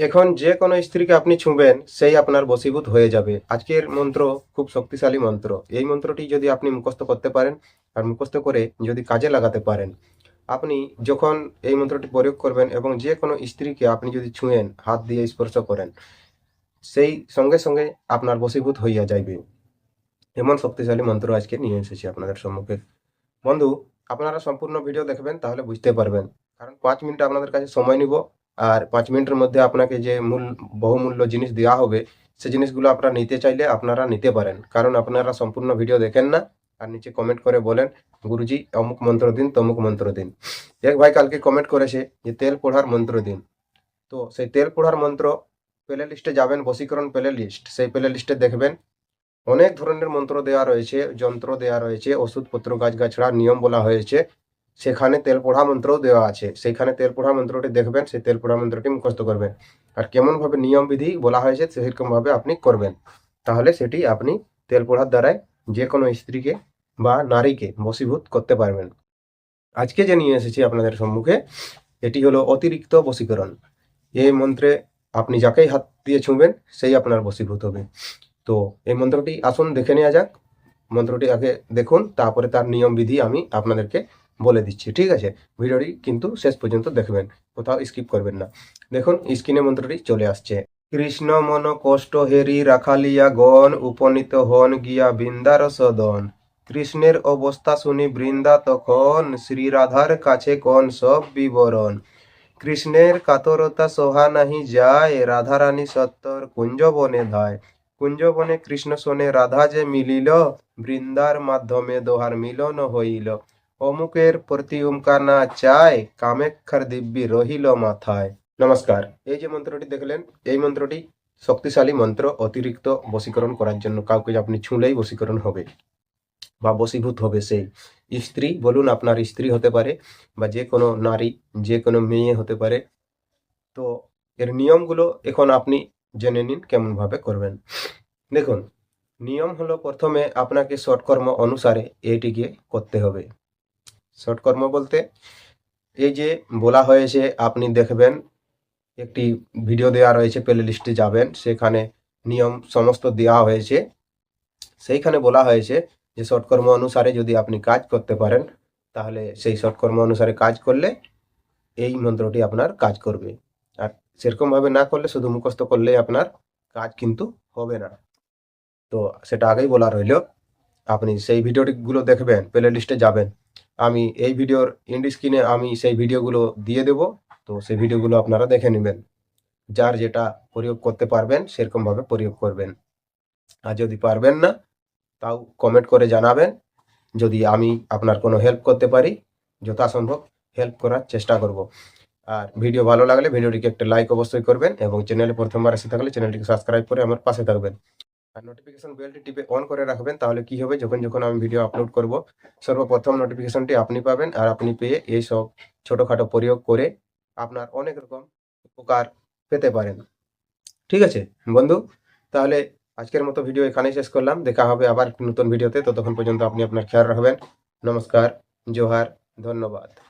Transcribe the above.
এখন যে কোনো স্ত্রীকে আপনি ছুঁবেন, সেই আপনার বশীভূত হয়ে যাবে। আজকের মন্ত্র খুব শক্তিশালী মন্ত্র। এই মন্ত্রটি যদি আপনি মুখস্থ করতে পারেন আর মুখস্থ করে যদি কাজে লাগাতে পারেন, আপনি যখন এই মন্ত্রটি প্রয়োগ করবেন এবং যে কোনো স্ত্রীকে আপনি যদি ছুঁয়েন, হাত দিয়ে স্পর্শ করেন, সেই সঙ্গে সঙ্গে আপনার বশীভূত হইয়া যাইবে। এমন শক্তিশালী মন্ত্র আজকে নিয়ে এসেছি আপনাদের সম্মুখে। বন্ধু, আপনারা সম্পূর্ণ ভিডিও দেখবেন, তাহলে বুঝতে পারবেন। কারণ পাঁচ মিনিট আপনাদের কাছে সময় নিব। আর পাঁচ মিনিটের মধ্যে আপনাকে যে মূল, বহুমূল্য জিনিস দেওয়া হবে, সে জিনিসগুলো আপনারা নিতে চাইলে আপনারা নিতে পারেন। কারণ আপনারা সম্পূর্ণ ভিডিও দেখেন না, আর নিচে কমেন্ট করে বলেন, গুরুজি, অমুক মন্ত্র দিন, তমুক মন্ত্র দিন। এক ভাই, কালকে কমেন্ট করেছে যে, তেল পোড়ার মন্ত্র দিন। তো সেই তেল পোড়ার মন্ত্র প্লে লিস্টে যাবেন, বশীকরণ প্লে লিস্ট। সেই প্লে লিস্টে দেখবেন, অনেক ধরনের মন্ত্র দেওয়া রয়েছে, যন্ত্র দেওয়া রয়েছে, ওষুধপত্র, গাছ গাছড়া, নিয়ম বলা হয়েছে। সেখানে তেল পোড়া মন্ত্রও দেওয়া আছে। সেইখানে তেল পোড়া মন্ত্রটি দেখবেন, সেই তেল পোড়া মন্ত্রটি মুখস্থ করবেন। আর কেমন ভাবে নিয়ম বিধি বলা হয়েছে সেরকম ভাবে আপনি করবেন। তাহলে সেটি আপনি তেল পোড়ার দ্বারাই যে কোনো স্ত্রীকে বা নারীকে বশীভূত করতে পারবেন। আজকে যে নিয়ে এসেছি আপনাদের সম্মুখে, এটি হলো অতিরিক্ত বশীকরণ। এই মন্ত্রে আপনি যাকেই হাত দিয়ে ছুঁবেন, সেই আপনার বশীভূত হবে। তো এই মন্ত্রটি আসুন দেখে নেওয়া যাক। মন্ত্রটি আগে দেখুন, তারপরে তার নিয়ম বিধি আমি আপনাদেরকে বলে দিচ্ছি, ঠিক আছে? ভিডিওটি কিন্তু শেষ পর্যন্ত দেখবেন, কোথাও স্কিপ করবেন না। দেখুন স্ক্রিনে মন্ত্রটি চলে আসছে। কৃষ্ণ মন কষ্ট হেরি রাখালিয়া গণ উপনীত হন গিয়া বৃন্দার সদন। কৃষ্ণের অবস্থা শুনি বৃন্দা তখন শ্রী রাধার কাছে কোন সব বিবরণ। কৃষ্ণের কাতরতা সহা নাহি যায়, রাধারানী সত্তর কুঞ্জবনে ধায়। কুঞ্জবনে কৃষ্ণ শোনে, রাধা যে মিলিল, বৃন্দার মাধ্যমে দোহার মিলন হইল। অমুকের প্রতি উমকার না চায় কামেক্ষার দিব্যি রহিল মাথায়। নমস্কার। এই যে মন্ত্রটি দেখলেন, এই মন্ত্রটি শক্তিশালী মন্ত্র, অতিরিক্ত বশীকরণ করার জন্য কাউকে আপনি ছুঁলেই বশীকরণ হবে বা বশীভূত হবে সেই। স্ত্রী, বলুন আপনার স্ত্রী হতে পারে বা যে কোনো নারী, যে কোনো মেয়ে হতে পারে। তো এর নিয়মগুলো এখন আপনি জেনে নিন কেমনভাবে করবেন। দেখুন, নিয়ম হলো প্রথমে আপনাকে শর্টকর্ম অনুসারে এইটিকে করতে হবে। শর্টকর্ম বলতে, এই যে বলা হয়েছে, আপনি দেখবেন, একটি ভিডিও দেওয়া রয়েছে প্লে লিস্টে যাবেন, সেখানে নিয়ম সমস্ত দেওয়া হয়েছে। সেইখানে বলা হয়েছে যে শর্টকর্ম অনুসারে যদি আপনি কাজ করতে পারেন, তাহলে সেই শর্টকর্ম অনুসারে কাজ করলে এই মন্ত্রটি আপনার কাজ করবে। আর সেরকম ভাবে না করলে, শুধু মুখস্থ করলে আপনার কাজ কিন্তু হবে না। তো সেটা আগেই বলা রইল। আপনি সেই ভিডিওটি গুলো দেখবেন প্লে লিস্টে যাবেন আমি এই ভিডিওর ইন্ড স্ক্রিনে আমি সেই ভিডিওগুলো দিয়ে দেব। তো সেই ভিডিওগুলো আপনারা দেখে নেবেন। যার যেটা প্রয়োগ করতে পারবেন, সেরকমভাবে প্রয়োগ করবেন। আর যদি পারবেন না, তাও কমেন্ট করে জানাবেন। যদি আমি আপনার কোনো হেল্প করতে পারি, যথাসম্ভব হেল্প করার চেষ্টা করব। আর ভিডিও ভালো লাগলে ভিডিওটিকে একটা লাইক অবশ্যই করবেন এবং চ্যানেলে প্রথমবার এসে থাকলে চ্যানেলটিকে সাবস্ক্রাইব করে আমার পাশে থাকবেন। আর নোটিফিকেশন বেলটি টিপে অন করে রাখবেন, তাহলে কি হবে? যখন যখন আমি ভিডিও আপলোড করব, সর্বপ্রথম নোটিফিকেশনটি আপনি পাবেন আর আপনি পেয়ে এই সব ছোটোখাটো প্রয়োগ করে আপনার অনেক রকম উপকার পেতে পারেন। ঠিক আছে? বন্ধু, তাহলে আজকের মতো ভিডিও এখানেই শেষ করলাম। দেখা হবে আবার নতুন ভিডিওতে ততক্ষণ পর্যন্ত আপনি আপনার খেয়াল রাখবেন। নমস্কার, জোহার, ধন্যবাদ।